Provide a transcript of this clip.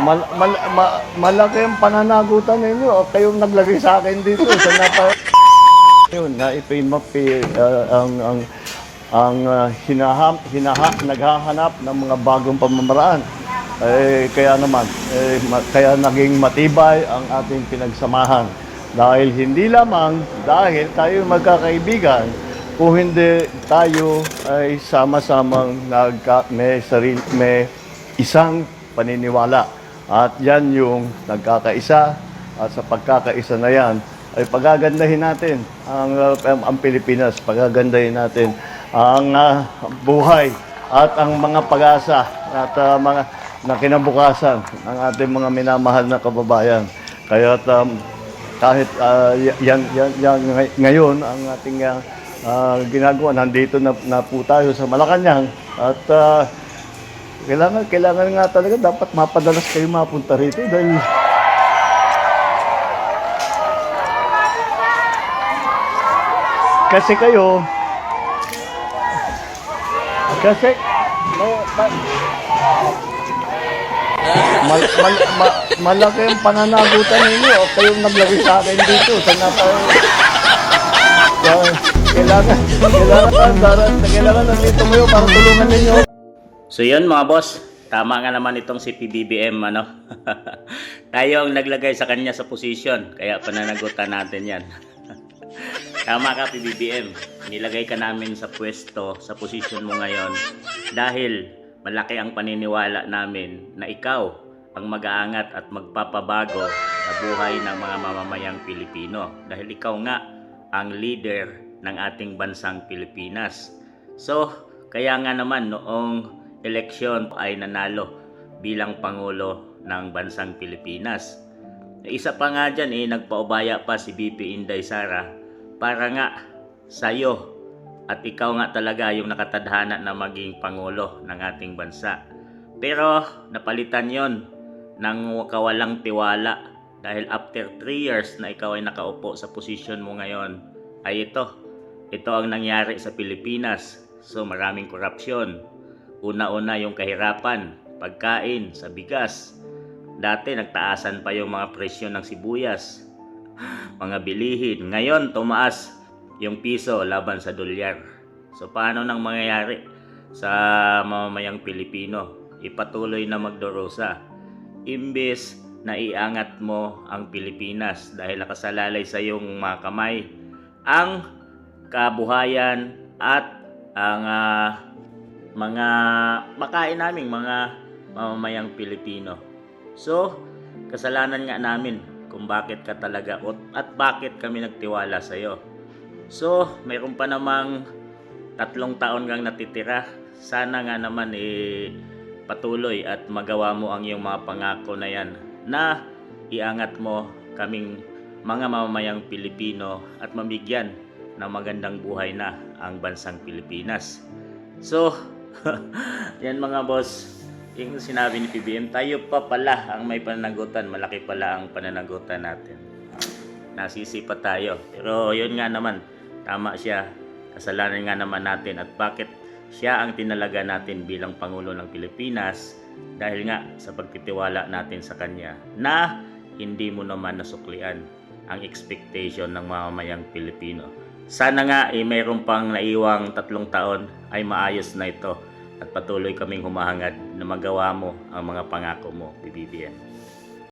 Mal, mal, ma- malaki ang pananagutan ninyo. Kayong naglagay sa akin dito. Sa napa... Yun, na ipimapi uh, ang ang ang uh, hinaham, hinaha, naghahanap ng mga bagong pamamaraan. Eh, kaya naman, eh, ma- kaya naging matibay ang ating pinagsamahan. Dahil hindi lamang dahil tayo magkakaibigan, kung hindi tayo ay sama-samang nagka, may, sarili, may isang paniniwala. At yan yung nagkakaisa at sa pagkakaisa na yan ay pagagandahin natin ang, uh, ang, Pilipinas, pagagandahin natin ang uh, buhay at ang mga pag-asa at uh, mga na kinabukasan ng ating mga minamahal na kababayan. Kaya um, kahit uh, yan, yan, yan ngay- ngayon ang ating uh, uh, ginagawa, nandito na, na po tayo sa Malacanang at uh, kailangan, kailangan nga talaga dapat mapadalas kayo mapunta rito dahil kasi kayo kasi ma- ma- mal, mal, ma- malaki ang pananagutan ninyo. O kayong naglagay sa akin dito. Sa napa kailangan kailangan kailangan kailangan nandito kayo para tulungan ninyo So yun mga boss, tama nga naman itong si PBBM ano. Tayo ang naglagay sa kanya sa posisyon, kaya pananagutan natin yan. tama ka PBBM, nilagay ka namin sa pwesto, sa posisyon mo ngayon dahil malaki ang paniniwala namin na ikaw ang mag-aangat at magpapabago sa buhay ng mga mamamayang Pilipino dahil ikaw nga ang leader ng ating bansang Pilipinas. So, kaya nga naman noong eleksyon ay nanalo bilang Pangulo ng bansang Pilipinas. Isa pa nga dyan eh, nagpaubaya pa si BP Inday Sara para nga sa'yo at ikaw nga talaga yung nakatadhana na maging Pangulo ng ating bansa. Pero napalitan yon ng kawalang tiwala dahil after 3 years na ikaw ay nakaupo sa posisyon mo ngayon ay ito. Ito ang nangyari sa Pilipinas. So maraming korupsyon. Una-una yung kahirapan, pagkain sa bigas. Dati nagtaasan pa yung mga presyo ng sibuyas, mga bilihin. Ngayon tumaas yung piso laban sa dolyar. So paano nang mangyayari sa mamamayang Pilipino? Ipatuloy na magdurusa. Imbes na iangat mo ang Pilipinas dahil nakasalalay sa iyong mga kamay ang kabuhayan at ang ah, mga makain naming mga mamamayang Pilipino. So, kasalanan nga namin kung bakit ka talaga at bakit kami nagtiwala sa iyo. So, mayroon pa namang tatlong taon kang natitira. Sana nga naman eh patuloy at magawa mo ang iyong mga pangako na yan na iangat mo kaming mga mamamayang Pilipino at mamigyan ng magandang buhay na ang bansang Pilipinas. So, yan mga boss, yung sinabi ni PBM, tayo pa pala ang may pananagutan, malaki pala ang pananagutan natin. Nasisi pa tayo. Pero yun nga naman, tama siya. Kasalanan nga naman natin at bakit siya ang tinalaga natin bilang Pangulo ng Pilipinas dahil nga sa pagtitiwala natin sa kanya na hindi mo naman nasuklian ang expectation ng mamamayang Pilipino. Sana nga eh, mayroon pang naiwang tatlong taon ay maayos na ito at patuloy kaming humahangad na magawa mo ang mga pangako mo, BBBM.